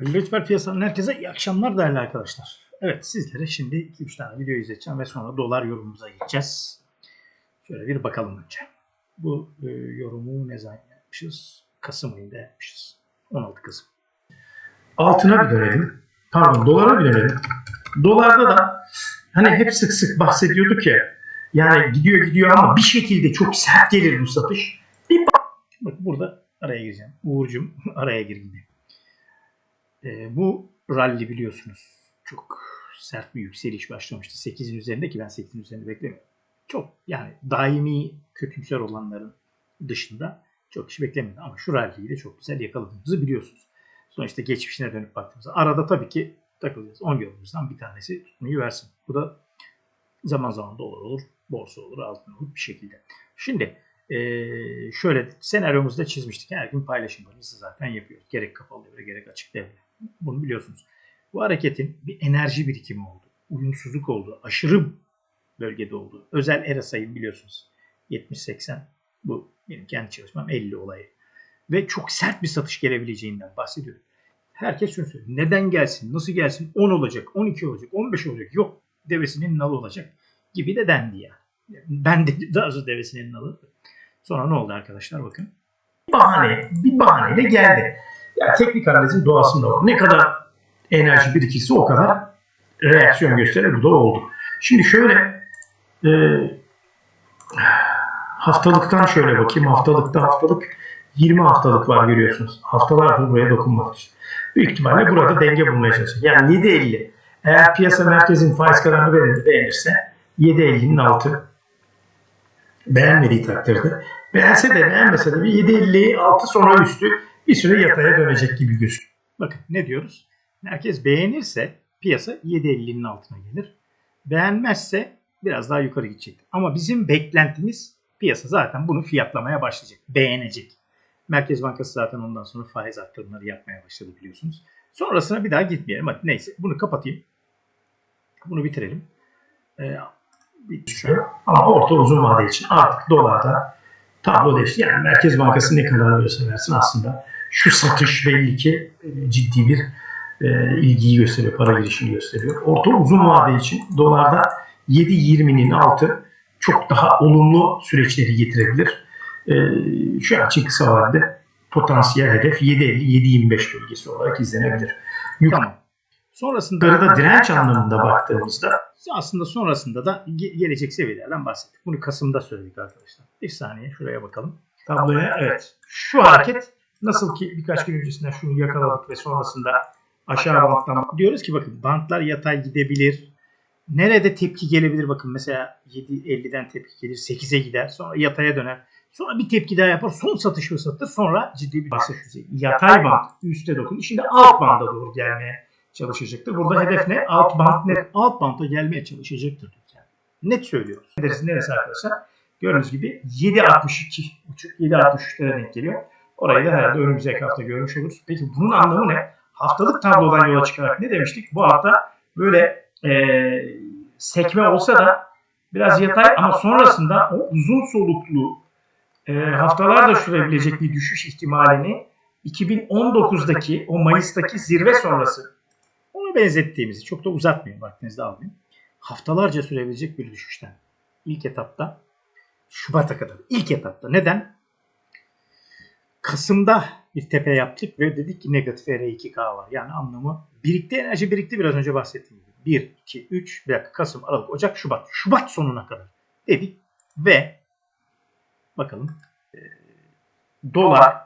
Lütfen piyasanın herkese iyi akşamlar değerli arkadaşlar. Evet sizlere şimdi 2-3 tane video izleteceğim ve sonra dolar yorumumuza geçeceğiz. Şöyle bir bakalım önce. Bu e, yorumu ne zaman yapmışız? Kasım ayında yapmışız. 16 Kasım. Altına bir dönelim. Pardon dolara bir dönelim. Dolarda da hani hep sık sık bahsediyorduk ya yani gidiyor gidiyor ama bir şekilde çok sert gelir bu satış. Bir bak. Bak burada araya gireceğim. Uğur'cum araya gir yine. E, bu rally biliyorsunuz çok sert bir yükseliş başlamıştı. 8'in üzerinde ki ben 8'in üzerinde beklemiyorum. Çok yani daimi kötümser olanların dışında çok kişi beklemiyordu. Ama şu rally'yi de çok güzel yakaladığımızı biliyorsunuz. Sonuçta geçmişine dönüp baktığımızda arada tabii ki takılacağız. 10 yolumuzdan bir tanesi tutmayı versin. Bu da zaman zaman dolar olur, borsa olur, altın olur bir şekilde. Şimdi eee, şöyle senaryomuzda çizmiştik. Her gün paylaşımlarımızı zaten yapıyoruz. Gerek kapalı devre gerek açık devre. Bunu biliyorsunuz. Bu hareketin bir enerji birikimi oldu. Uyumsuzluk oldu. Aşırı bölgede oldu. Özel ERA sayım biliyorsunuz. 70-80 bu benim kendi çalışmam 50 olayı. Ve çok sert bir satış gelebileceğinden bahsediyorum. Herkes şunu söylüyor. Neden gelsin? Nasıl gelsin? 10 olacak, 12 olacak, 15 olacak. Yok devesinin nalı olacak gibi de dendi ya. Ben de daha doğrusu devesinin nalı. Sonra ne oldu arkadaşlar bakın. Bir bahane, bir bahaneyle geldi. Ya teknik analizin doğasında o. Ne kadar enerji birikirse o kadar reaksiyon gösterir. Bu da oldu. Şimdi şöyle e, haftalıktan şöyle bakayım. Haftalıkta haftalık 20 haftalık var görüyorsunuz. Haftalardır buraya dokunmadık. Büyük ihtimalle burada denge bulmaya çalışacak. Yani 7.50 eğer piyasa merkezin faiz kararını beğenir- beğenirse 7.50'nin altı beğenmediği takdirde beğense de beğenmese de bir 7.50 altı sonra üstü bir süre yataya dönecek gibi gözüküyor. Bakın ne diyoruz? Herkes beğenirse piyasa 7.50'nin altına gelir. Beğenmezse biraz daha yukarı gidecek. Ama bizim beklentimiz piyasa zaten bunu fiyatlamaya başlayacak. Beğenecek. Merkez Bankası zaten ondan sonra faiz arttırımları yapmaya başladı biliyorsunuz. Sonrasına bir daha gitmeyelim. Hadi neyse bunu kapatayım. Bunu bitirelim. Ee, şu an. Ama orta uzun vade için artık dolarda tablo değişti. Yani Merkez Bankası ne karar verirse versin aslında şu satış belli ki e, ciddi bir e, ilgiyi gösteriyor, para girişini gösteriyor. Orta uzun vade için dolarda 7.20'nin altı çok daha olumlu süreçleri getirebilir. E, şu an için kısa vadede potansiyel hedef 7.50-7.25 bölgesi olarak izlenebilir. Tamam. Sonrasında da direnç anlamında baktığımızda aslında sonrasında da ge- gelecek seviyelerden bahsettik. Bunu Kasım'da söyledik arkadaşlar. Bir saniye şuraya bakalım. Tabloya evet. Şu hareket nasıl ki birkaç gün öncesinden şunu yakaladık ve sonrasında aşağı banttan diyoruz ki bakın bantlar yatay gidebilir. Nerede tepki gelebilir bakın mesela 7.50'den tepki gelir 8'e gider sonra yataya döner. Sonra bir tepki daha yapar son satış fırsatıdır sonra ciddi bir düzeyi. Yatay bant üste dokun şimdi alt banda doğru gelmeye çalışacaktır. Burada hedef ne? Alt band ne? Alt banta gelmeye çalışacaktır. Yani. Net söylüyoruz. Neresi neresi arkadaşlar? Gördüğünüz gibi 7.62.5 7.63'lere denk geliyor. Orayı da herhalde önümüzdeki hafta görmüş oluruz. Peki bunun anlamı ne? Haftalık tablodan yola çıkarak ne demiştik? Bu hafta böyle e, sekme olsa da biraz yatay ama sonrasında o uzun soluklu e, haftalarca sürebilecek bir düşüş ihtimalini 2019'daki o Mayıs'taki zirve sonrası ona benzettiğimizi çok da uzatmayayım vaktinizde almayayım. Haftalarca sürebilecek bir düşüşten ilk etapta Şubat'a kadar ilk etapta neden? Kasım'da bir tepe yaptık ve dedik ki negatif R2K var. Yani anlamı birikti enerji birikti biraz önce bahsettiğim gibi. 1, 2, 3, bir dakika Kasım, Aralık, Ocak, Şubat. Şubat sonuna kadar dedik ve bakalım e, dolar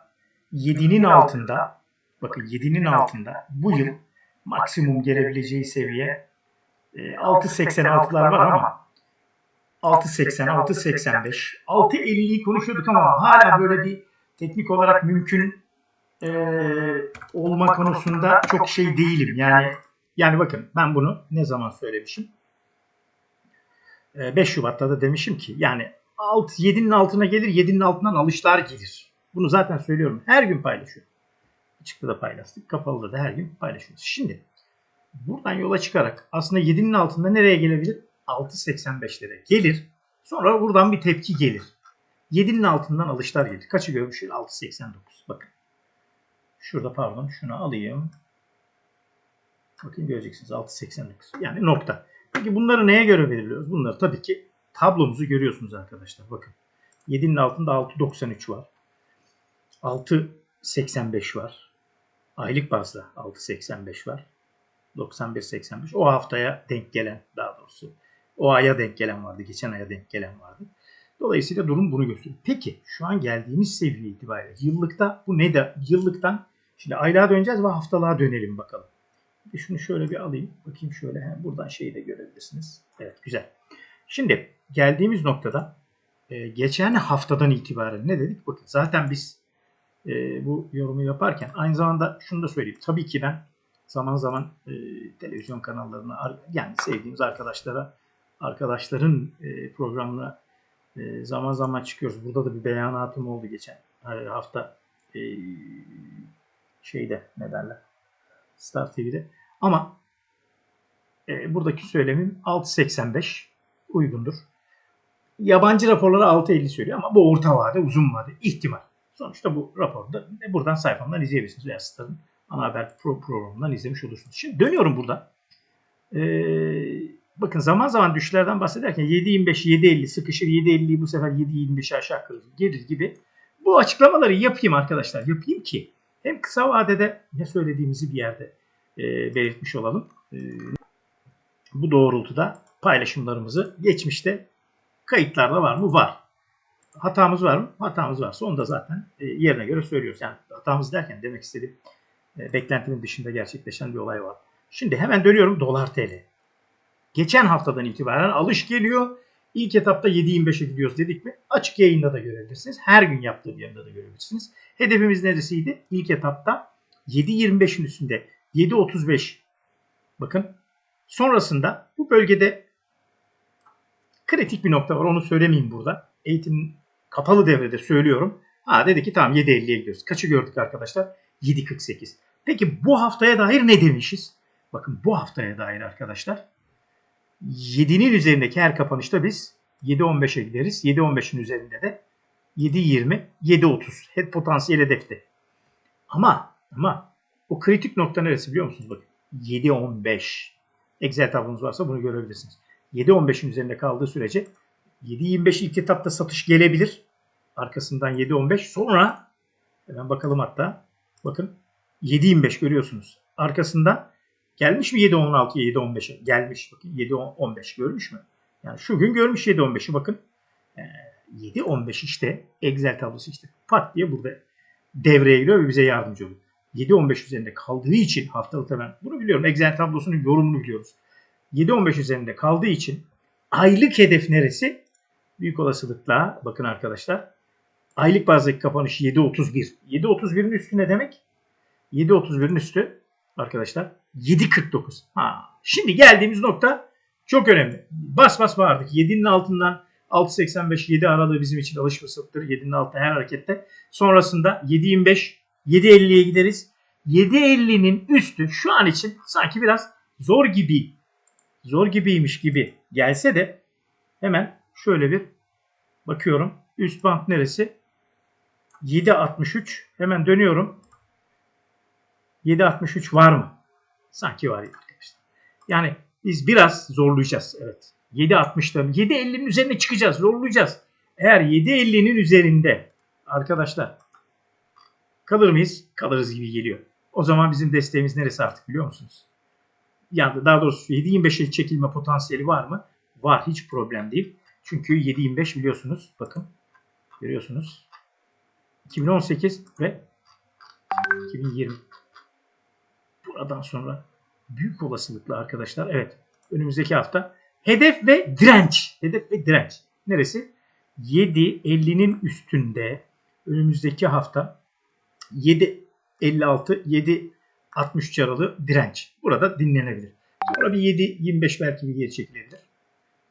7'nin altında bakın 7'nin altında bu yıl maksimum gelebileceği seviye e, 6.86'lar var ama 6.80, 6.85, 6.50'yi konuşuyorduk ama hala böyle bir teknik olarak mümkün e, olma konusunda çok şey değilim. Yani yani bakın ben bunu ne zaman söylemişim? E, 5 Şubat'ta da demişim ki yani alt 7'nin altına gelir, 7'nin altından alışlar gelir. Bunu zaten söylüyorum. Her gün paylaşıyorum. Açıkta da paylaştık. Kapalıda da her gün paylaşıyoruz. Şimdi buradan yola çıkarak aslında 7'nin altında nereye gelebilir? 6.85'lere gelir. Sonra buradan bir tepki gelir. 7'nin altından alışlar gelir. Kaçı görmüşüz? 6.89. Bakın. Şurada pardon şunu alayım. Bakın göreceksiniz 6.89. Yani nokta. Peki bunları neye göre belirliyoruz? Bunları tabii ki tablomuzu görüyorsunuz arkadaşlar. Bakın 7'nin altında 6.93 var. 6.85 var. Aylık bazda 6.85 var. 91.85. O haftaya denk gelen daha doğrusu. O aya denk gelen vardı. Geçen aya denk gelen vardı. Dolayısıyla durum bunu gösteriyor. Peki şu an geldiğimiz seviye itibariyle yıllıkta bu ne de yıllıktan şimdi aylığa döneceğiz ve haftalığa dönelim bakalım. Bir şunu şöyle bir alayım. Bakayım şöyle hem buradan şeyi de görebilirsiniz. Evet güzel. Şimdi geldiğimiz noktada e, geçen haftadan itibaren ne dedik? Bakın zaten biz e, bu yorumu yaparken aynı zamanda şunu da söyleyeyim. Tabii ki ben zaman zaman e, televizyon kanallarına yani sevdiğimiz arkadaşlara arkadaşların e, programına e, zaman zaman çıkıyoruz. Burada da bir beyanatım oldu geçen e, hafta e, şeyde ne derler Star TV'de. Ama e, buradaki söylemim 6.85 uygundur. Yabancı raporları 6.50 söylüyor ama bu orta vade, uzun vade ihtimal. Sonuçta bu raporda buradan sayfamdan izleyebilirsiniz. Veya Star'ın ana haber pro programından izlemiş olursunuz. Şimdi dönüyorum burada. Ee, bakın zaman zaman düşüşlerden bahsederken 7.25, 7.50 sıkışır, 7.50'yi bu sefer 7.25 aşağı kırılır, gelir gibi. Bu açıklamaları yapayım arkadaşlar. Yapayım ki hem kısa vadede ne söylediğimizi bir yerde e, belirtmiş olalım. E, bu doğrultuda paylaşımlarımızı geçmişte kayıtlarda var mı? Var. Hatamız var mı? Hatamız varsa onu da zaten e, yerine göre söylüyoruz. Yani hatamız derken demek istediğim e, beklentimin dışında gerçekleşen bir olay var. Şimdi hemen dönüyorum dolar TL. Geçen haftadan itibaren alış geliyor. İlk etapta 7.25'e gidiyoruz dedik mi? Açık yayında da görebilirsiniz. Her gün yaptığım yayında da görebilirsiniz. Hedefimiz neresiydi? İlk etapta 7.25'in üstünde 7.35 bakın. Sonrasında bu bölgede kritik bir nokta var. Onu söylemeyeyim burada. Eğitim kapalı devrede söylüyorum. Ha dedi ki tamam 7.50'ye gidiyoruz. Kaçı gördük arkadaşlar? 7.48. Peki bu haftaya dair ne demişiz? Bakın bu haftaya dair arkadaşlar 7'nin üzerindeki her kapanışta biz 7.15'e gideriz. 7.15'in üzerinde de 7.20, 7.30 head potansiyel hedefte. Ama ama o kritik nokta neresi biliyor musunuz? Bakın 7.15. Excel tablonuz varsa bunu görebilirsiniz. 7.15'in üzerinde kaldığı sürece 7.25 ilk etapta satış gelebilir. Arkasından 7.15 sonra hemen bakalım hatta. Bakın 7.25 görüyorsunuz. Arkasından gelmiş mi 7.16'ya 7.15'e? Gelmiş. Bakın 7.15 görmüş mü? Yani şu gün görmüş 7.15'i bakın. Ee, 7.15 işte Excel tablosu işte pat diye burada devreye giriyor ve bize yardımcı oluyor. 7.15 üzerinde kaldığı için haftalıkta ben bunu biliyorum. Excel tablosunun yorumunu biliyoruz. 7.15 üzerinde kaldığı için aylık hedef neresi? Büyük olasılıkla bakın arkadaşlar aylık bazdaki kapanış 7.31. 7.31'in üstü ne demek? 7.31'in üstü arkadaşlar 7.49. Ha, şimdi geldiğimiz nokta çok önemli. Bas bas bağırdık. 7'nin altından 6.85-7 aralığı bizim için alış fırsatıdır. 7'nin altında her harekette. Sonrasında 7.25 7.50'ye gideriz. 7.50'nin üstü şu an için sanki biraz zor gibi zor gibiymiş gibi gelse de hemen şöyle bir bakıyorum. Üst band neresi? 7.63 hemen dönüyorum. 7.63 var mı? Sanki var arkadaşlar. Yani biz biraz zorlayacağız. Evet. 7.60'da 7.50'nin üzerine çıkacağız. Zorlayacağız. Eğer 7.50'nin üzerinde arkadaşlar kalır mıyız? Kalırız gibi geliyor. O zaman bizim desteğimiz neresi artık biliyor musunuz? Yani daha doğrusu 7.25'e çekilme potansiyeli var mı? Var. Hiç problem değil. Çünkü 7.25 biliyorsunuz. Bakın. Görüyorsunuz. 2018 ve 2020. Buradan sonra büyük olasılıkla arkadaşlar evet önümüzdeki hafta hedef ve direnç. Hedef ve direnç. Neresi? 7.50'nin üstünde önümüzdeki hafta 7.56 7.63 aralığı direnç. Burada dinlenebilir. Sonra bir 7.25 belki bir geri çekilebilir.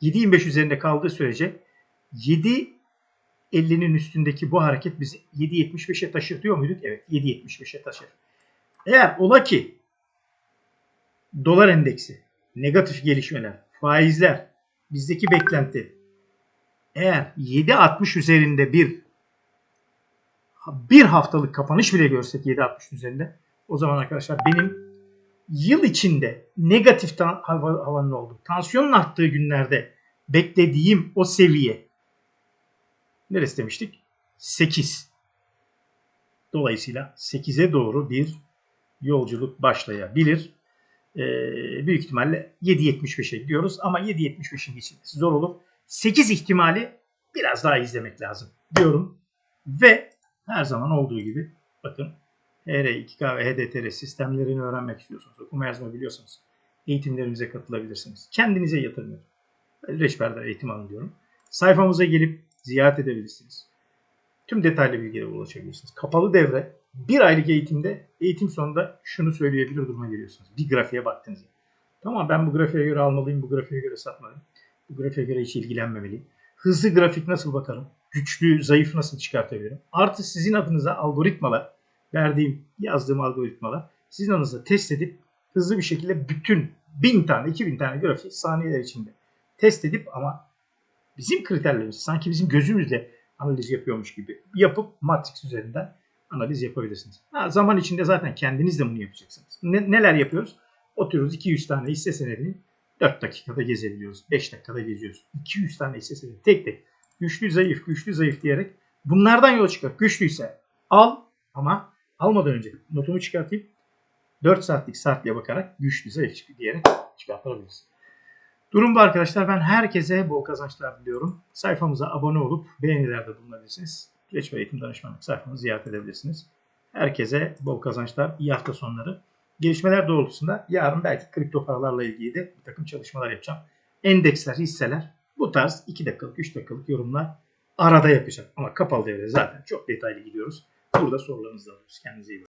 7.25 üzerinde kaldığı sürece 7.50'nin üstündeki bu hareket bizi 7.75'e taşır diyor muyduk? Evet 7.75'e taşır. Eğer ola ki dolar endeksi, negatif gelişmeler, faizler, bizdeki beklenti eğer 7.60 üzerinde bir bir haftalık kapanış bile görsek 7.60 üzerinde o zaman arkadaşlar benim yıl içinde negatif hava, havanın olduğu, tansiyonun arttığı günlerde beklediğim o seviye neresi demiştik? 8. Dolayısıyla 8'e doğru bir yolculuk başlayabilir. Ee, büyük ihtimalle 7.75'e gidiyoruz ama 7.75'in geçilmesi zor olur. 8 ihtimali biraz daha izlemek lazım diyorum. Ve her zaman olduğu gibi bakın HR2K ve HDTR sistemlerini öğrenmek istiyorsanız, okuma yazma biliyorsanız eğitimlerimize katılabilirsiniz. Kendinize yatırım yapın. Reçber'den eğitim alın diyorum. Sayfamıza gelip ziyaret edebilirsiniz. Tüm detaylı bilgilere ulaşabilirsiniz. Kapalı devre bir aylık eğitimde eğitim sonunda şunu söyleyebilir duruma geliyorsunuz. Bir grafiğe baktığınızda. Tamam ben bu grafiğe göre almalıyım, bu grafiğe göre satmalıyım. Bu grafiğe göre hiç ilgilenmemeliyim. Hızlı grafik nasıl bakarım? Güçlü, zayıf nasıl çıkartabilirim? Artı sizin adınıza algoritmalar, verdiğim, yazdığım algoritmalar sizin adınıza test edip hızlı bir şekilde bütün bin tane, iki bin tane grafiği saniyeler içinde test edip ama bizim kriterlerimiz sanki bizim gözümüzle analiz yapıyormuş gibi yapıp Matrix üzerinden analiz yapabilirsiniz. Ha, zaman içinde zaten kendiniz de bunu yapacaksınız. Ne- neler yapıyoruz? Oturuyoruz 200 tane hisse senedini 4 dakikada gezebiliyoruz. 5 dakikada geziyoruz. 200 tane hisse senedi tek tek güçlü zayıf güçlü zayıf diyerek bunlardan yola çıkar. Güçlüyse al ama almadan önce notumu çıkartayım. 4 saatlik saatliğe bakarak güçlü zayıf diyerek çıkartabiliriz. Durum bu arkadaşlar. Ben herkese bol kazançlar diliyorum. Sayfamıza abone olup beğenilerde bulunabilirsiniz. Ve eğitim danışmanlık sayfamızı ziyaret edebilirsiniz. Herkese bol kazançlar, iyi hafta sonları. Gelişmeler doğrultusunda yarın belki kripto paralarla ilgili de bir takım çalışmalar yapacağım. Endeksler, hisseler bu tarz 2 dakikalık, 3 dakikalık yorumlar arada yapacağım. Ama kapalı devre zaten çok detaylı gidiyoruz. Burada sorularınızı alıyoruz. Kendinize iyi bakın.